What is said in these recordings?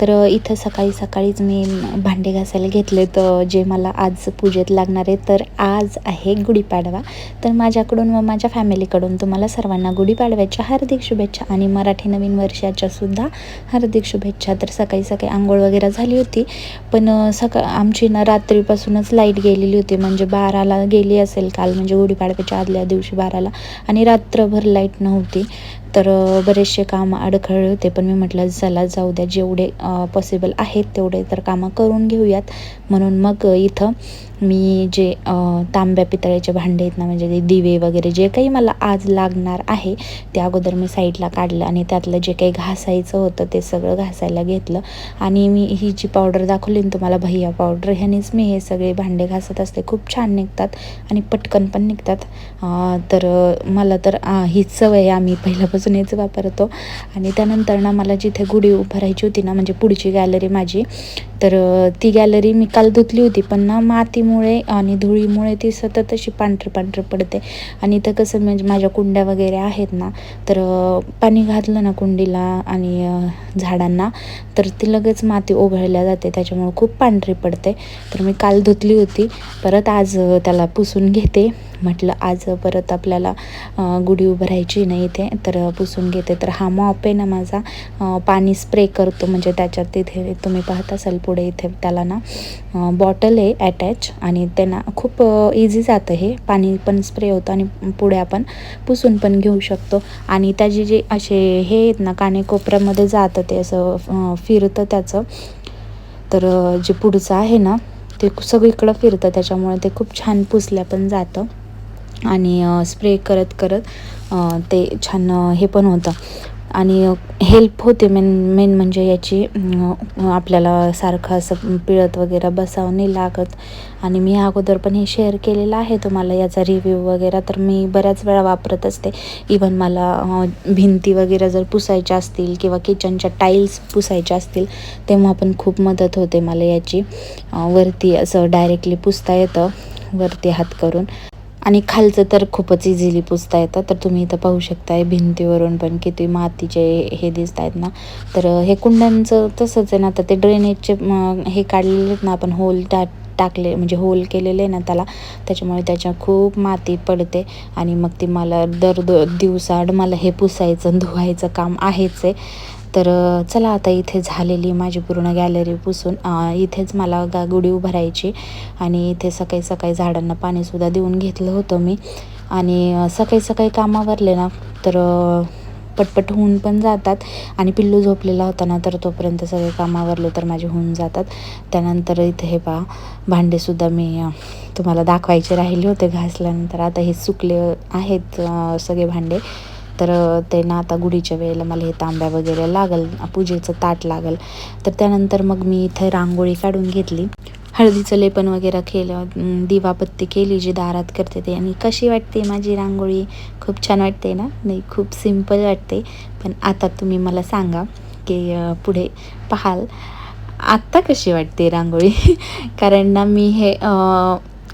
तर इथं सकाळी सकाळीच मी भांडे घासायला घेतले तर जे मला आज पूजेत लागणार आहे तर आज आहे गुढीपाडवा. तर माझ्याकडून व माझ्या फॅमिलीकडून तुम्हाला सर्वांना गुढीपाडव्याच्या हार्दिक शुभेच्छा आणि मराठी नवीन वर्षाच्या सुद्धा हार्दिक शुभेच्छा. तर सकाळी सकाळी आंघोळ वगैरे झाली होती पण सका आमची ना रात्रीपासूनच लाइट गेलेली होती. म्हणजे बाराला गेली असेल काल म्हणजे गुढीपाडव्याच्या आदल्या दिवशी बाराला आणि रात्रभर लाइट नव्हती. तर बरेचसे काम अडखळले होते. पण मी म्हटलं चला जाऊ द्या. जेवढे पॉसिबल आहेत तेवढे तर कामं करून घेऊयात. म्हणून मग इथं मी जे तांब्या पितळ्याचे भांडे आहेत ना म्हणजे ते दिवे वगैरे जे काही मला आज लागणार आहे ते अगोदर मी साईडला काढलं आणि त्यातलं जे काही घासायचं होतं ते सगळं घासायला घेतलं. आणि मी ही जी पावडर दाखवली ना तुम्हाला भैया पावडर ह्यानेच मी हे सगळे भांडे घासत असते. खूप छान निघतात आणि पटकन पण निघतात. तर मला तर हीच सवय आहे. आम्ही पहिल्यापासून हेच वापरतो. आणि त्यानंतर ना मला जिथे गुढी उभारायची होती ना म्हणजे पुढची गॅलरी माझी तर ती गॅलरी मी काल धुतली होती. पण ना मातीमुळे आणि धुळीमुळे ती सतत अशी पांढरी पांढरी पडते. आणि इथं कसं म्हणजे माझ्या कुंड्या वगैरे आहेत ना तर पाणी घातलं ना कुंडीला आणि झाडांना तर ती लगेच माती ओघळल्या जाते. त्याच्यामुळे खूप पांढरी पडते. तर मी काल धुतली होती. परत आज त्याला पुसून घेते. म्हटलं आज परत आपल्याला गुढी उभं राहायची नाही इथे तर पुसून घेते. तर हा मॉप आहे ना माझा पाणी स्प्रे करतो म्हणजे त्याच्यात तिथे तुम्ही पाहत असाल पुढे इथे त्याला ना बॉटल आहे अटॅच आणि त्यांना खूप इझी जातं हे. पाणी पण स्प्रे होतं आणि पुढे आपण पुसून पण घेऊ शकतो. आणि त्याचे जे असे हे आहेत ना कानेकोपऱ्यामध्ये जातं ते असं फिरतं त्याचं. तर जे पुढचं आहे ना ते सगळीकडं फिरतं त्याच्यामुळे ते खूप छान पुसल्या पण जातं. आणि स्प्रे करत करत ते छान हे पण होतं. आणि हेल्प होते मेन मेन म्हणजे याची आपल्याला सारखं असं पिळत वगैरे बसावं नाही लागत. आणि मी अगोदर पण हे शेअर केलेलं आहे तुम्हाला याचा रिव्ह्यू वगैरे तर मी बऱ्याच वेळा वापरत असते. इवन मला भिंती वगैरे जर पुसायच्या असतील किंवा किचनच्या टाईल्स पुसायच्या असतील तेव्हा पण खूप मदत होते मला याची. वरती असं डायरेक्टली पुसता येतं वरती हात करून. आणि खालचं तर खूपच इझिली पुसता येतं. तर तुम्ही इथं पाहू शकताय भिंतीवरून पण किती मातीचे हे दिसत आहेत ना. तर हे कुंड्यांचं तसंच आहे ना तर ते ड्रेनेजचे हे काढलेले ना आपण होल त्या टाकले म्हणजे होल केलेले ना त्याला. त्याच्यामुळे त्याच्या खूप माती पडते आणि मग ती मला दर दो दिवसाआड मला हे पुसायचं धुवायचं काम आहेच आहे. तर चला आता इथे झालेली माझी पूर्ण गॅलरी पुसून इथेच मला गा गुढी उभारायची आणि इथे सकाळी सकाळी झाडांना पाणीसुद्धा देऊन घेतलं होतं मी. आणि सकाळी सकाळी कामावरले ना तर पटपट होऊन पण जातात आणि पिल्लू झोपलेला होता ना तर तोपर्यंत सगळे कामावरले तर माझे होऊन जातात. त्यानंतर इथे हे पहा भांडेसुद्धा मी तुम्हाला दाखवायचे राहिले होते घासल्यानंतर. आता हे सुकले आहेत सगळे भांडे. तर ते ना आता गुढीच्या वेळेला मला हे तांब्या वगैरे लागल पूजेचं ताट लागल. तर त्यानंतर मग मी इथे रांगोळी काढून घेतली. हळदीचं लेपन वगैरे केलं दिवाबत्ती केली जी दारात करते ते. आणि कशी वाटते माझी रांगोळी? खूप छान वाटते ना? नाही खूप सिंपल वाटते. पण आता तुम्ही मला सांगा की पुढे पाहाल. आत्ता कशी वाटते रांगोळी? कारण ना मी हे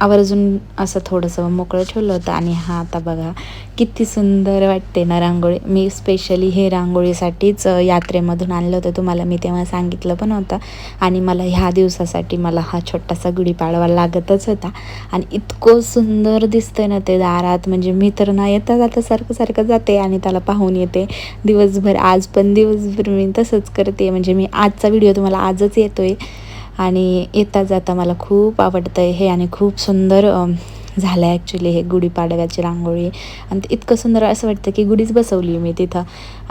आवर्जून असं थोडंसं मोकळं ठेवलं होतं. आणि हा आता बघा किती सुंदर वाटते ना रांगोळी. मी स्पेशली हे रांगोळीसाठीच यात्रेमधून आणलं होतं. तुम्हाला मी तेव्हा सांगितलं पण होतं. आणि मला ह्या दिवसासाठी मला हा छोटासा गुढीपाडवा लागतच होता. आणि इतकं सुंदर दिसतं ना ते दारात. म्हणजे मी तर ना येता जाता सारखं सारखं जाते आणि त्याला पाहून येते. दिवसभर आज पण दिवसभर मी तसंच करते. म्हणजे मी आजचा व्हिडिओ तुम्हाला आजच येतो आहे आणि येता जाता मला खूप आवडतं आहे हे आणि खूप सुंदर झालं आहे ॲक्च्युली हे गुढीपाडव्याची रांगोळी. आणि इतकं सुंदर असं वाटतं की गुढीच बसवली मी तिथं.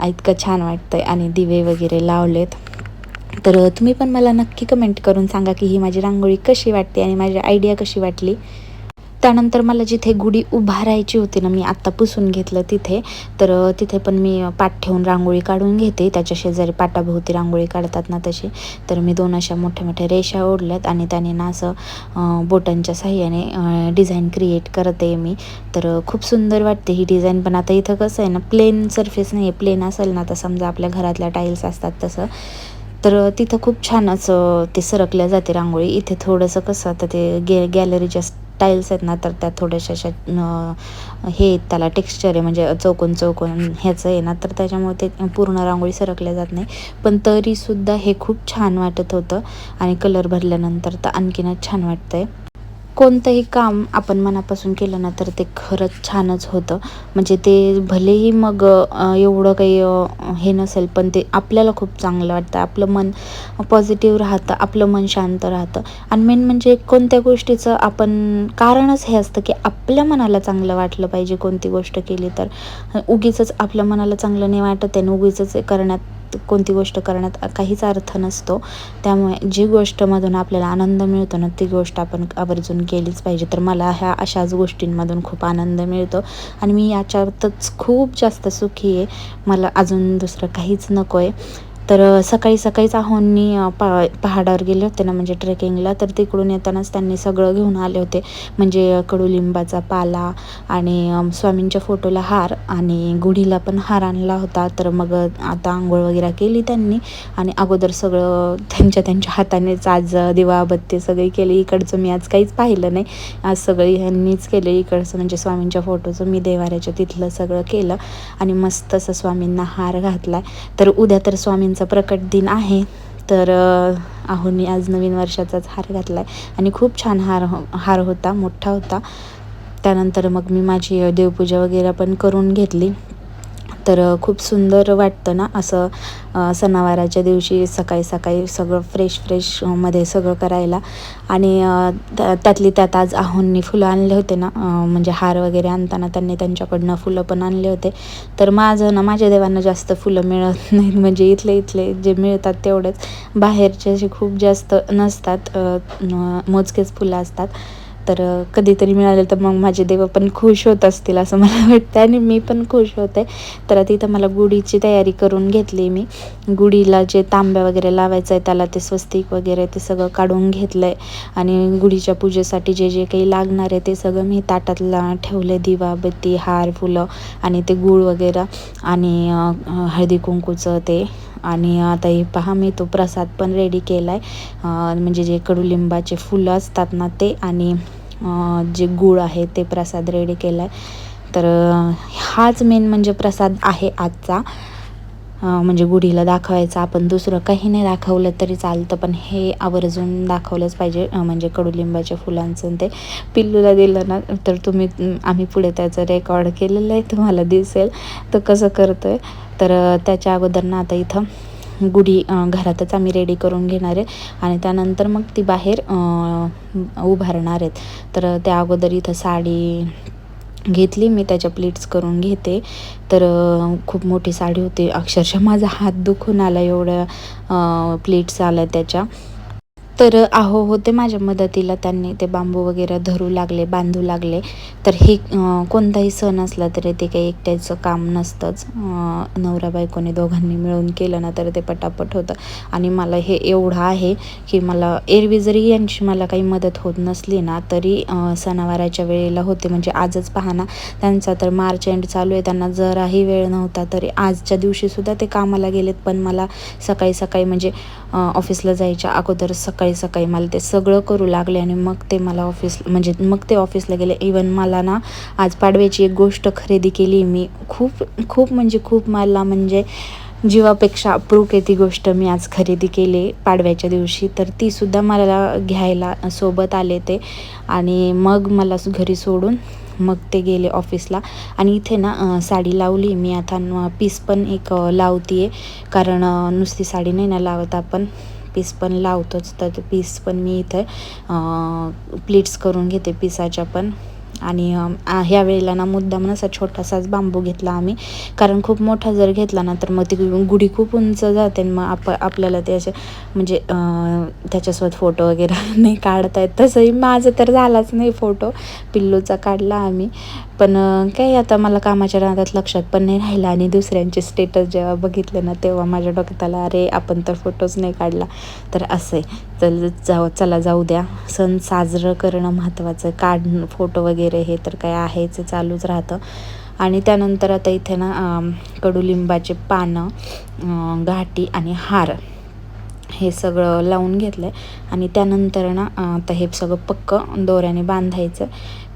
इतकं छान वाटतं आहे आणि दिवे वगैरे लावलेत. तर तुम्ही पण मला नक्की कमेंट करून सांगा की ही माझी रांगोळी कशी वाटते आणि माझी आयडिया कशी वाटली. त्यानंतर मला जिथे गुढी उभारायची होती ना मी आत्ता पुसून घेतलं तिथे तर तिथे पण मी पाठ ठेवून रांगोळी काढून घेते. त्याच्या शेजारी पाटाभोवती रांगोळी काढतात ना तशी. तर मी दोन अशा मोठ्या मोठ्या रेषा ओढल्यात आणि त्याने ना असं बोटांच्या साह्याने डिझाईन क्रिएट करते मी. तर खूप सुंदर वाटते ही डिझाईन पण आता इथं कसं आहे ना प्लेन सरफेस नाही आहे प्लेन असेल ना तर समजा आपल्या घरातल्या टाईल्स असतात तसं. तर तिथं खूप छान असं ते सरकल्या जाते रांगोळी. इथे थोडंसं कसं आता ते गे गॅलरीच्या टाईल्स आहेत ना तर त्या थोड्याशा अशा हे त्याला टेक्स्चर आहे म्हणजे चौकोन चौकोन ह्याचं आहे ना तर त्याच्यामुळे ते पूर्ण रांगोळी सरकल्या जात नाही. पण तरीसुद्धा हे खूप छान वाटत होतं आणि कलर भरल्यानंतर तर आणखीनच छान वाटतं आहे कोणतंही काम आपण मनापासून केलं ना तर ते खरंच छानच होतं. म्हणजे ते भलेही मग एवढं काही हे नसेल पण ते आपल्याला खूप चांगलं वाटतं. आपलं मन पॉझिटिव्ह राहतं आपलं मन शांत राहतं. आणि मेन म्हणजे कोणत्या गोष्टीचं आपण कारणच हे असतं की आपल्या मनाला चांगलं वाटलं पाहिजे कोणती गोष्ट केली तर. उगीच आपल्या मनाला चांगलं नाही वाटत आहे उगीच करण्यात कोणती गोष्ट करण्यात काहीच अर्थ नसतो. त्यामुळे जी गोष्टमधून आपल्याला आनंद मिळतो ना ती गोष्ट आपण आवर्जून केलीच पाहिजे. तर मला ह्या अशाच गोष्टींमधून खूप आनंद मिळतो. आणि मी याच्यातच खूप जास्त सुखी आहे. मला अजून दुसरं काहीच नको आहे तर सकाळी सकाळीच आहोंनी पा पहाडावर गेले होते ना म्हणजे ट्रेकिंगला तर तिकडून येतानाच त्यांनी सगळं घेऊन आले होते. म्हणजे कडुलिंबाचा पाला आणि स्वामींच्या फोटोला हार आणि गुढीला पण हार आणला होता. तर मग आता आंघोळ वगैरे केली त्यांनी आणि अगोदर सगळं त्यांच्या त्यांच्या हातानेच आज दिवाबत्ती सगळी केली. इकडचं मी आज काहीच पाहिलं नाही. आज सगळी ह्यांनीच केले. इकडचं म्हणजे स्वामींच्या फोटोचं मी देवाऱ्याच्या तिथलं सगळं केलं आणि मस्त असं स्वामींना हार घातला तर उद्या तर स्वामींचा प्रकट दिन आहे. तर आहोनी आज नवीन वर्षाचाच हार घातला आहे आणि खूप छान हार हो हार होता मोठा होता. त्यानंतर मग मी माझी देवपूजा वगैरे पण करून घेतली. तर खूप सुंदर वाटतं ना असं सणावाराच्या दिवशी सकाळी सकाळी सगळं फ्रेश फ्रेशमध्ये सगळं करायला. आणि त्या- त्यातली त्यात आज आहोंनी फुलं आणले होते ना म्हणजे हार वगैरे आणताना त्यांनी त्यांच्याकडनं फुलं पण आणले होते. तर माझं ना माझ्या देवांना जास्त फुलं मिळत नाहीत. म्हणजे इथले इथले जे मिळतात तेवढेच. बाहेरचे असे खूप जास्त नसतात मोजकेच फुलं असतात. तर कधीतरी मिळाले तर मग माझे देव पण खुश होत असतील असं मला वाटतं आणि मी पण खुश होते. तर तिथं मला गुढीची तयारी करून घेतली मी. गुढीला जे तांब्या वगैरे लावायचं आहे त्याला ते स्वस्तिक वगैरे ते सगळं काढून घेतलं आहे आणि गुढीच्या पूजेसाठी जे जे काही लागणार आहे ते सगळं मी ताटातला ठेवलं दिवा बत्ती हार फुलं आणि ते गूळ वगैरे आणि हळदी कुंकूचं ते. आणि आता हे पहा मी तो प्रसाद पण रेडी केला आहे म्हणजे जे कडुलिंबाचे फुलं असतात ना ते आणि जे गूळ आहे ते प्रसाद रेडी केला आहे तर हाच मेन म्हणजे प्रसाद आहे आजचा. म्हणजे गुढीला दाखवायचा. आपण दुसरं काही नाही दाखवलं तरी चालतं पण हे आवर्जून दाखवलंच पाहिजे. म्हणजे कडुलिंबाच्या फुलांचं ते पिल्लूला दिलं ना तर तुम्ही आम्ही पुढे त्याचं रेकॉर्ड केलेलं आहे तुम्हाला दिसेल. तर कसं करतो आहे तर त्याच्या अगोदर ना आता इथं गुढी घरातच आम्ही रेडी करून घेणार आहे. आणि त्यानंतर मग ती बाहेर उभारणार आहेत. तर त्या अगोदर इथं साडी घेतली मी त्याच्या प्लेट्स करून घेते. तर खूप मोठी साडी होती. अक्षरशः माझा हात दुखून आला एवढ्या प्लेट्स आल्या त्याच्या. तर आहो होते माझ्या मदतीला त्यांनी ते बांबू वगैरे धरू लागले बांधू लागले. तर हे कोणताही सण असला तरी ते काही एकट्याचं काम नसतंच. नवरा बायकोने दोघांनी मिळून केलं ना तर ते पटापट होतं. आणि मला हे एवढं आहे की मला एरवी जरी यांची मला काही मदत होत नसली ना तरी सणावाराच्या वेळेला होते. म्हणजे आजच पहा ना त्यांचा तर मार्च एंड चालू आहे. त्यांना जराही वेळ नव्हता तरी आजच्या दिवशीसुद्धा ते कामाला गेलेत. पण मला सकाळी सकाळी म्हणजे ऑफिसला जायच्या अगोदर सकाळी सकाळी मला ते सगळं करू लागले आणि मग ते मला ऑफिस म्हणजे मग ते ऑफिसला गेले. इवन मला ना आज पाडव्याची एक गोष्ट खरेदी केली. मी खूप खूप म्हणजे खूप मला म्हणजे जीवापेक्षा अप्रूक आहे ती गोष्ट मी आज खरेदी केली पाडव्याच्या दिवशी. तर तीसुद्धा मला घ्यायला सोबत आले ते. आणि मग मला घरी सोडून मग ते गेले ऑफिसला आणि इथे ना साडी लावली. मी आता पीस पण एक लावते आहे कारण नुसती साडी नाही ना लावत आपण. पीस पण लावतोच तर ते पीस पण मी इथे प्लीट्स करून घेते पिसाच्या पण. आणि ह्या वेळेला ना मुद्दाम असा छोटासाच बांबू घेतला आम्ही. कारण खूप मोठा जर घेतला ना तर मग ती गुढी खूप उंच जाते आणि मग आप आपल्याला ते असे म्हणजे त्याच्यासोबत फोटो वगैरे नाही काढता येत. तसंही माझं तर झालाच नाही फोटो पिल्लूचा काढला आम्ही. पण काही आता मला कामाच्या राहतात लक्षात पण नाही राहिलं आणि दुसऱ्यांचे स्टेटस जेव्हा बघितले ना तेव्हा माझ्या डोक्यात आला अरे आपण तर फोटोच नाही काढला. तर असं आहे चल जाऊ चला जाऊ द्या. सण साजरं करणं महत्त्वाचं आहे काढणं फोटो वगैरे हे तर काय आहेच चालूच राहतं. आणि त्यानंतर आता इथे ना कडुलिंबाचे पानं घाटी आणि हार हे सगळं लावून घेतलं आहे आणि त्यानंतर ना आता हे सगळं पक्क दोऱ्याने बांधायचं.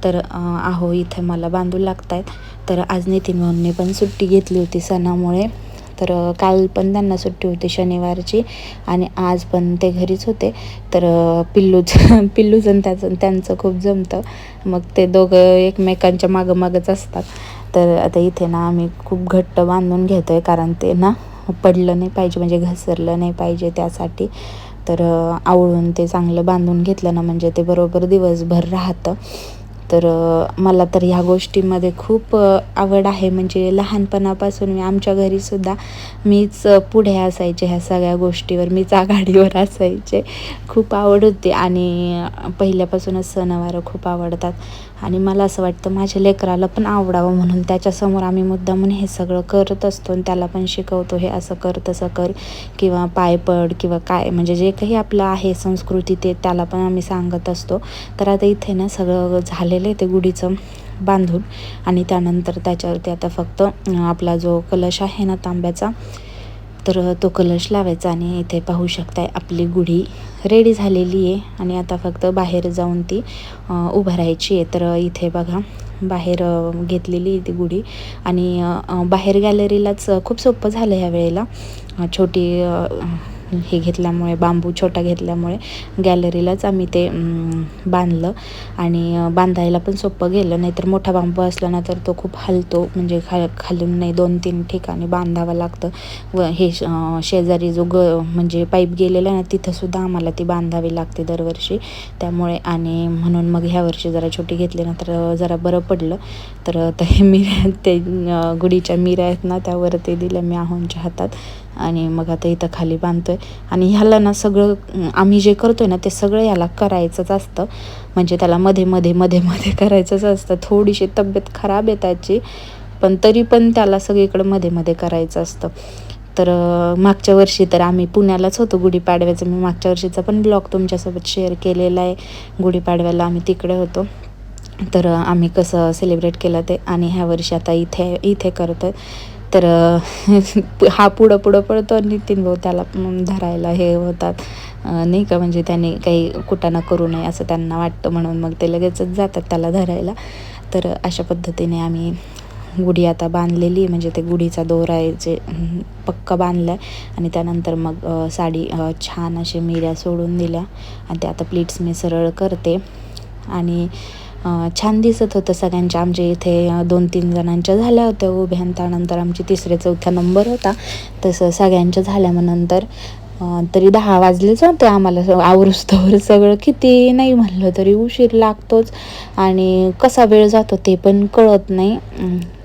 तर आहो इथं मला बांधू लागत आहेत तर आज नितीन भाऊंनी पण सुट्टी घेतली होती सणामुळे. तर काल पण त्यांना सुट्टी होती शनिवारची आणि आज पण ते घरीच होते. तर पिल्लूच पिल्लूच आणि त्याचं त्यांचं खूप जमतं. मग ते दोघं एकमेकांच्या मागंमागच असतात. तर आता इथे ना आम्ही खूप घट्ट बांधून घेतो आहे कारण ते ना पडलं नाही पाहिजे म्हणजे घसरलं नाही पाहिजे त्यासाठी. तर आवळून ते चांगलं बांधून घेतलं ना म्हणजे ते बरोबर दिवसभर राहतं. तर मला तर ह्या गोष्टीमध्ये खूप आवड आहे. म्हणजे लहानपणापासून मी आमच्या घरीसुद्धा मीच पुढे असायचे ह्या सगळ्या गोष्टीवर. मीच आघाडीवर असायचे. खूप आवड होती. आणि पहिल्यापासूनच सणवारं खूप आवडतात. आणि मला असं वाटतं माझ्या लेकराला पण आवडावं म्हणून त्याच्यासमोर आम्ही मुद्दामून हे सगळं करत असतो आणि त्याला पण शिकवतो हे असं कर तसं कर. किंवा पाय पड किंवा काय म्हणजे जे काही आपलं आहे संस्कृती ते त्याला पण आम्ही सांगत असतो. तर आता इथे ना सगळं झालेलं आहे ते गुढीचं बांधून आणि त्यानंतर त्याच्यावरती आता फक्त आपला जो कलश आहे ना तांब्याचा तर तो कलश लावायचा आणि इथे पाहू शकताय आपली गुढी रेडी झालेली आहे. आणि आता फक्त बाहेर जाऊन ती उभारायची आहे. तर इथे बघा बाहेर घेतलेली आहे ती गुढी. आणि बाहेर गॅलरीलाच खूप सोपं झालं ह्या वेळेला. छोटी हे घेतल्यामुळे बांबू छोटा घेतल्यामुळे गॅलरीलाच आम्ही ते बांधलं. आणि बांधायला पण सोपं गेलं. नाहीतर मोठा बांबू असला ना तर तो खूप हलतो. म्हणजे खा खालून नाही दोन तीन ठिकाणी बांधावं लागतं. व हे श- शेजारी जो ग म्हणजे पाईप गेलेला आहे ना तिथंसुद्धा आम्हाला ती बांधावी लागते दरवर्षी. त्यामुळे आणि म्हणून मग ह्या वर्षी जरा छोटी घेतली ना तर जरा बरं पडलं. तर ते हे मिऱ्या ते गुढीच्या मिऱ्या आहेत ना त्यावरती दिल्या मी आहोंच्या हातात. आणि मग आता इथं खाली बांधतोय. आणि ह्याला ना सगळं आम्ही जे करतोय ना ते सगळं याला करायचंच असतं. म्हणजे त्याला मध्ये मध्ये मध्ये मध्ये करायचंच असतं. थोडीशी तब्येत खराब आहे त्याची पण तरी पण त्याला सगळीकडं मध्ये मध्ये करायचं असतं. तर मागच्या वर्षी तर आम्ही पुण्यालाच होतो गुढीपाडव्याचं. मी मागच्या वर्षीचा पण ब्लॉग तुमच्यासोबत शेअर केलेला आहे. गुढीपाडव्याला आम्ही तिकडे होतो. तर आम्ही कसं सेलिब्रेट केलं ते आणि ह्या वर्षी आता इथे इथे करतो तर हा पुढं पुढं पडतो आणि नितीन भाऊ त्याला धरायला हे होतात. नाही का? म्हणजे त्याने काही कुटाणा करू नये असं त्यांना वाटतं म्हणून मग ते लगेचच जातात त्याला धरायला. तर अशा पद्धतीने आम्ही गुढी आता बांधलेली आहे. म्हणजे ते गुढीचा दोरा आहे जे अं, पक्का बांधला आहे आणि त्यानंतर मग साडी छान असे मिऱ्या सोडून दिल्या. आणि ते आता प्लीट्स मी सरळ करते. आणि छान दिसत होतं सगळ्यांच्या आमच्या इथे दोन तीन जणांच्या झाल्या होत्या उभ्या त्यानंतर आमची तिसरे चौथा नंबर होता. तसं सगळ्यांच्या झाल्या मग नंतर तरी दहा वाजलेच होते आम्हाला. आवृस्तवर आवरुस्तवर सगळं किती नाही म्हणलं तरी उशीर लागतोच. आणि कसा वेळ जातो ते पण कळत नाही.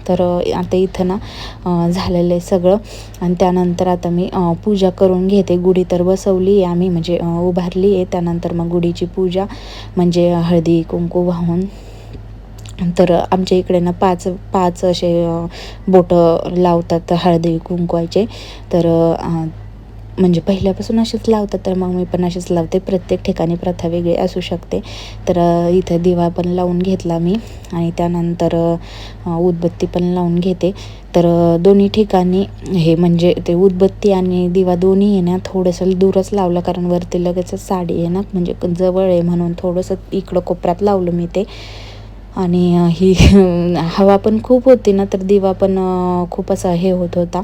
तर आता इथं ना झालेलं आहे सगळं. आणि त्यानंतर आता मी पूजा करून घेते. गुढी तर बसवली आहे आम्ही म्हणजे उभारली आहे. त्यानंतर मग गुढीची पूजा म्हणजे हळदी कुंकू वाहून. तर आमच्या इकडे ना पाच पाच असे बोटं लावतात हळदी कुंकवायचे तर म्हणजे पहिल्यापासून असेच लावतात तर मग मी पण असेच लावते. प्रत्येक ठिकाणी प्रथा वेगळी असू शकते. तर इथं दिवा पण लावून घेतला मी आणि त्यानंतर उदबत्ती पण लावून घेते. तर दोन्ही ठिकाणी हे म्हणजे ते उदबत्ती आणि दिवा दोन्ही आहे ना थोडंसं दूरच लावलं कारण वरती लगेचच साडी आहे ना म्हणजे जवळ आहे म्हणून थोडंसं इकडं कोपऱ्यात लावलं मी ते. आणि ही हवा पण खूप होती ना तर दिवा पण खूप असा हे होत होता.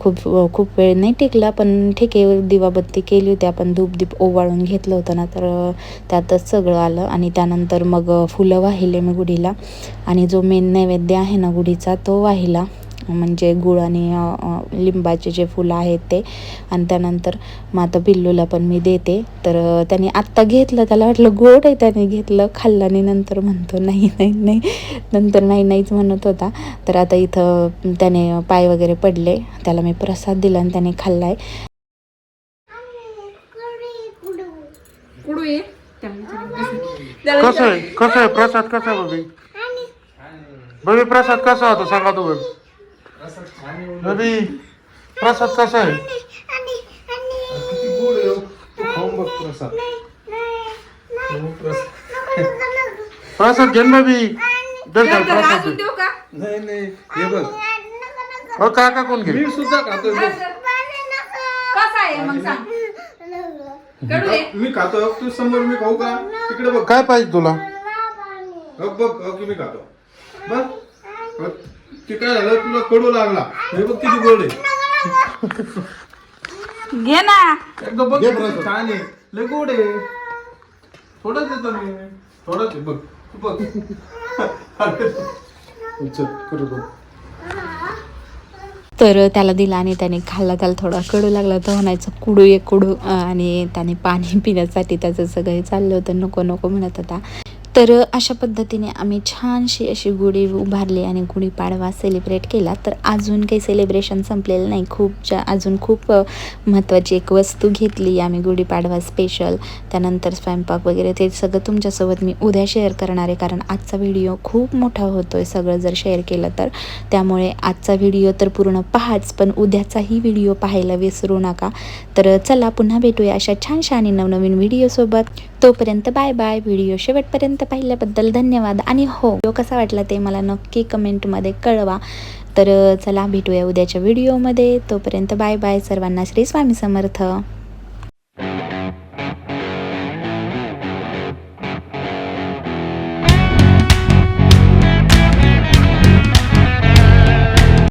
खूप खूप वेळ नाही टिकला पण ठीक आहे दिवाबत्ती केली होती. आपण धूप दीप ओवाळून घेतलं होतं ना तर त्यातच सगळं आलं. आणि त्यानंतर मग फुलं वाहिले मी गुढीला. आणि जो मेन नैवेद्य आहे ना गुढीचा तो वाहिला. म्हणजे गुळ आणि लिंबाचे जे फुलं आहेत ते. आणि त्यानंतर मग आता पिल्लूला पण मी देते. तर त्याने आत्ता घेतलं. त्याला वाटलं गोड आहे त्याने घेतलं. खाल्लं आणि नंतर म्हणतो नाही नाही नाही. नंतर नाही नाहीच म्हणत होता. तर आता इथं त्याने पाय वगैरे पडले. त्याला मी प्रसाद दिला आणि त्याने खाल्लाय. कुडू ये. त्याला कसं आहे? कसं आहे? प्रसाद कसा आहे बबी बबी प्रसाद कसा होता? सांगा तू बबी बबी प्रसाद कसा आहे? प्रसाद. घे ना प्रसाद अजून. देऊ का? नाही नाही हे बघ. अहो काका कोण घे? मी सुद्धा खातोय बघ. कसा आहे मग सांग. कडू आहे मी खातो तू समोर मी खाऊ का? तिकडे बघ. काय पाहिजे तुला? बघ बघ मी खातो. बघ. ते काय झालं? तुला कडू लागला. हे बघ किती गोड आहे. घे ना. एकदम बघ. छान आहे लय गोड आहे. थोडंच देतो मी. थोडंच आहे. बघ. तू बघ. करू बघ. तर त्याला दिला आणि त्याने खाल्ला. त्याला थोडा कडू लागला. तर म्हणायचं कुडू ये कुडू. आणि त्याने पाणी पिण्यासाठी त्याचं सगळं चाललं होतं. नको नको म्हणत होता. तर अशा पद्धतीने आम्ही छानशी अशी गुढी उभारली आणि गुढीपाडवा सेलिब्रेट केला. तर अजून काही सेलिब्रेशन संपलेलं नाही. खूप ज्या अजून खूप महत्त्वाची एक वस्तू घेतली आम्ही गुढीपाडवा स्पेशल त्यानंतर स्वयंपाक वगैरे ते सगळं तुमच्यासोबत मी उद्या शेअर करणार आहे. कारण आजचा व्हिडिओ खूप मोठा होतो आहे सगळं जर शेअर केलं तर. त्यामुळे आजचा व्हिडिओ तर पूर्ण पहाच पण उद्याचाही व्हिडिओ पाहायला विसरू नका. तर चला पुन्हा भेटूया अशा छानशा आणि नवनवीन व्हिडिओसोबत तोपर्यंत बाय बाय व्हिडिओ शेवटपर्यंत पाहिल्याबद्दल धन्यवाद. आणि हो व्हिडिओ कसा वाटला ते मला नक्की कमेंटमध्ये कळवा. तर चला भेटूया उद्याच्या व्हिडिओमध्ये तोपर्यंत बाय बाय सर्वांना श्री स्वामी समर्थ.